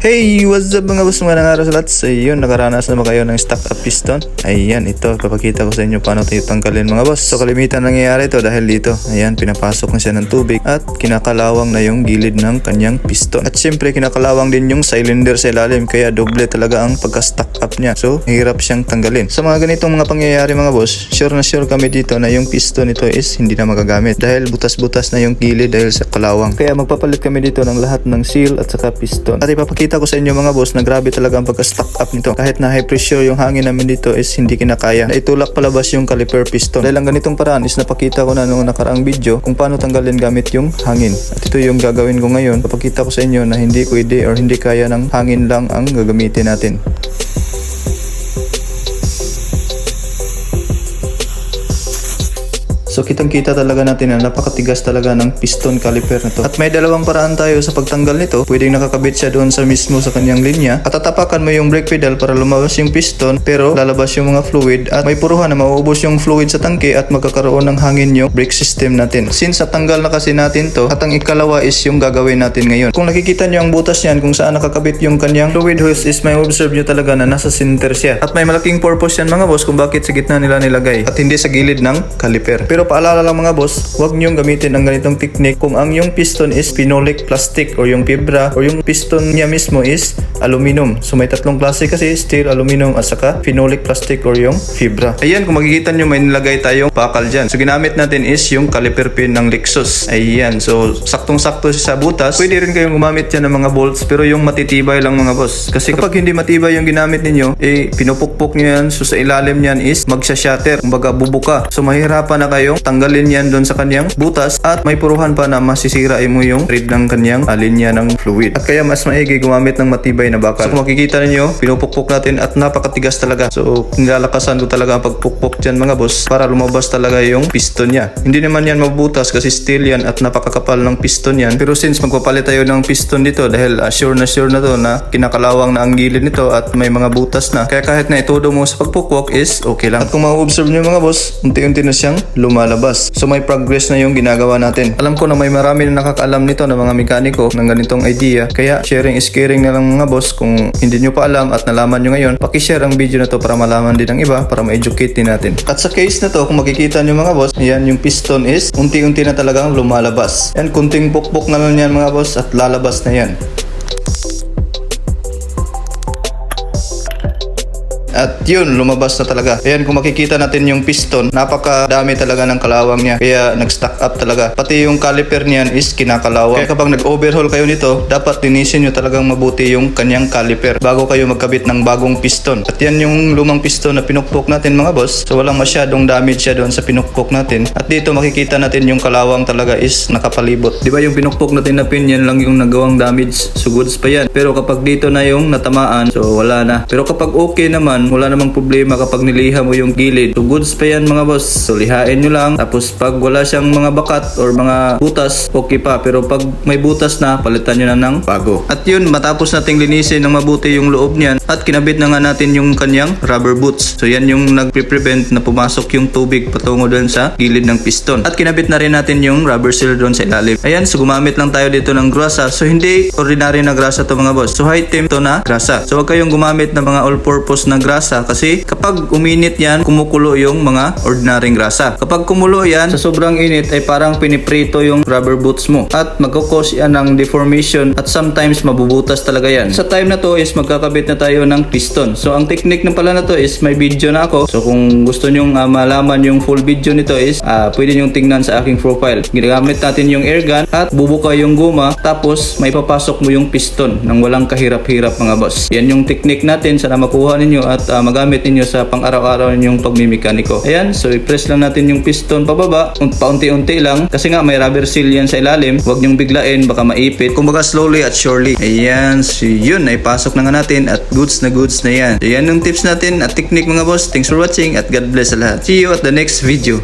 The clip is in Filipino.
Hey, what's up mga boss mga araw sa lahat? So yun, nakaranas na ba kayo ng stock up piston? Ayan, ito, papakita ko sa inyo paano ito tanggalin mga boss. So kalimitan nangyayari ito dahil dito, ayan, pinapasok na siya ng tubig at kinakalawang na yung gilid ng kanyang piston. At syempre, kinakalawang din yung cylinder sa ilalim kaya doble talaga ang pagka-stock up niya. So, hirap siyang tanggalin. Sa mga ganitong mga pangyayari mga boss, sure na sure kami dito na yung piston nito is hindi na magagamit dahil butas-butas na yung gilid dahil sa kalawang. Kaya magpapalit kami dito ng lahat ng seal at saka piston. At ipapakita ko sa inyo mga boss na grabe talaga ang pagka-stock up nito. Kahit na high pressure yung hangin namin dito is hindi kinakaya. Naitulak palabas yung caliper piston. Dahil ang ganitong paraan is napakita ko na noong nakaraang video kung paano tanggalin gamit yung hangin. At ito yung gagawin ko ngayon. Papakita ko sa inyo na hindi pwede or hindi kaya ng hangin lang ang gagamitin natin. So kitang kita talaga natin na napakatigas talaga ng piston caliper na to. At may dalawang paraan tayo sa pagtanggal nito. Pwedeng nakakabit siya doon sa mismo sa kanyang linya. At tatapakan mo yung brake pedal para lumabas yung piston pero lalabas yung mga fluid at may puruhan na mauubos yung fluid sa tangke at magkakaroon ng hangin yung brake system natin. Since natanggal na kasi natin to at ang ikalawa is yung gagawin natin ngayon. Kung nakikita nyo ang butas yan kung saan nakakabit yung kanyang fluid hose is may observe nyo talaga na nasa center siya. At may malaking purpose yan mga boss kung bakit sa gitna nila nilagay at hindi sa gilid ng caliper. Pero paalala lang mga boss, huwag nyong gamitin ang ganitong technique kung ang yung piston is phenolic plastic or yung fibra or yung piston niya mismo is aluminum. So may tatlong klase kasi, steel, aluminum at saka phenolic plastic or yung fibra. Ayan, kung makikita nyo may nilagay tayong bakal dyan. So ginamit natin is yung caliper pin ng Lexus. Ayan, so saktong-sakto siya sa butas. Pwede rin kayong gumamit yan ng mga bolts pero yung matitibay lang mga boss. Kasi kapag hindi matibay yung ginamit ninyo, eh pinupukpok nyo yan. So sa ilalim niyan is magsha-shatter. Kumbaga bubuka. So mahirapan na kayong tanggalin yan doon sa kanyang butas at may puruhan pa na masisira mo yung thread ng kanyang ah, linya ng fluid. At kaya mas maigi gumamit ng matibay na bakal. So kung makikita ninyo, pinupukpok natin at napakatigas talaga. So nilalakasan ko talaga ang pagpukpok dyan mga boss para lumabas talaga yung piston niya. Hindi naman yan mabutas kasi steel yan at napakakapal ng piston yan. Pero since magpapalit tayo ng piston dito dahil ah, sure na sure na to na kinakalawang na ang gilid nito at may mga butas na. Kaya kahit na itudo mo sa pagpukpok is okay lang. At kung ma-observe nyo mga boss, unti-unti na siyang lumalabas. So may progress na yung ginagawa natin. Alam ko na may marami na nakakaalam nito ng mga mekaniko ng ganitong idea. Kaya sharing is caring na lang mga boss. Kung hindi nyo pa alam at nalaman nyo ngayon, pakishare ang video na to para malaman din ng iba, para ma-educate din natin. At sa case na to, kung makikita nyo mga boss, yan yung piston is unti-unti na talagang lumalabas. Yan, kunting pukpok na lang yan mga boss at lalabas na yan. At yun, lumabas na talaga. Ayan, kung makikita natin yung piston, napakadami talaga ng kalawang niya. Kaya nag-stack up talaga. Pati yung caliper niyan is kinakalawang. Kaya kapag nag-overhaul kayo nito, dapat linisin nyo talagang mabuti yung kanyang caliper bago kayo magkabit ng bagong piston. At yan yung lumang piston na pinukpok natin mga boss. So walang masyadong damage siya doon sa pinukpok natin. At dito makikita natin yung kalawang talaga is nakapalibot. Di ba yung pinukpok natin na pin, yan lang yung nagawang damage. So goods pa yan. Pero kapag dito na yung natamaan, so wala na. Pero kapag okay naman, wala namang problema kapag niliha mo yung gilid. So goods pa yan mga boss. So lihain nyo lang. Tapos pag wala siyang mga bakat or mga butas, okay pa. Pero pag may butas na, palitan nyo na ng bago. At yun, matapos nating linisin ng mabuti yung loob niyan at kinabit na nga natin yung kanyang rubber boots. So yan yung nagpre-prevent na pumasok yung tubig patungo doon sa gilid ng piston. At kinabit na rin natin yung rubber seal doon sa ilalim. Ayan, so gumamit lang tayo dito ng grasa. So hindi ordinary na grasa to mga boss. So high temp to na grasa. So huwag kayong gumamit ng mga all-purpose na grasa kasi kapag uminit yan, kumukulo yung mga ordinaryong grasa. Kapag kumulo yan, sa sobrang init ay parang piniprito yung rubber boots mo at magkakos yan ng deformation at sometimes mabubutas talaga yan. Sa time na to is magkakabit na tayo ng piston. So ang technique na pala na to is may video na ako. So kung gusto nyong ah, malaman yung full video nito is ah, pwede nyong tingnan sa aking profile. Ginagamit natin yung air gun at bubuka yung guma tapos may papasok mo yung piston nang walang kahirap-hirap mga boss. Yan yung technique natin sana makuha ninyo at ah, magamit ninyo sa pang-araw-araw ninyong pagmimekaniko. Ayan, so i-press lang natin yung piston pababa, un- paunti-unti lang kasi nga may rubber seal yan sa ilalim. Huwag nyong biglain, baka maipit. Kumbaga slowly at surely. Ayan, so yun, ay pasok na nga natin at goods na goods na yan. So yung tips natin at technique mga boss. Thanks for watching at God bless sa lahat. See you at the next video.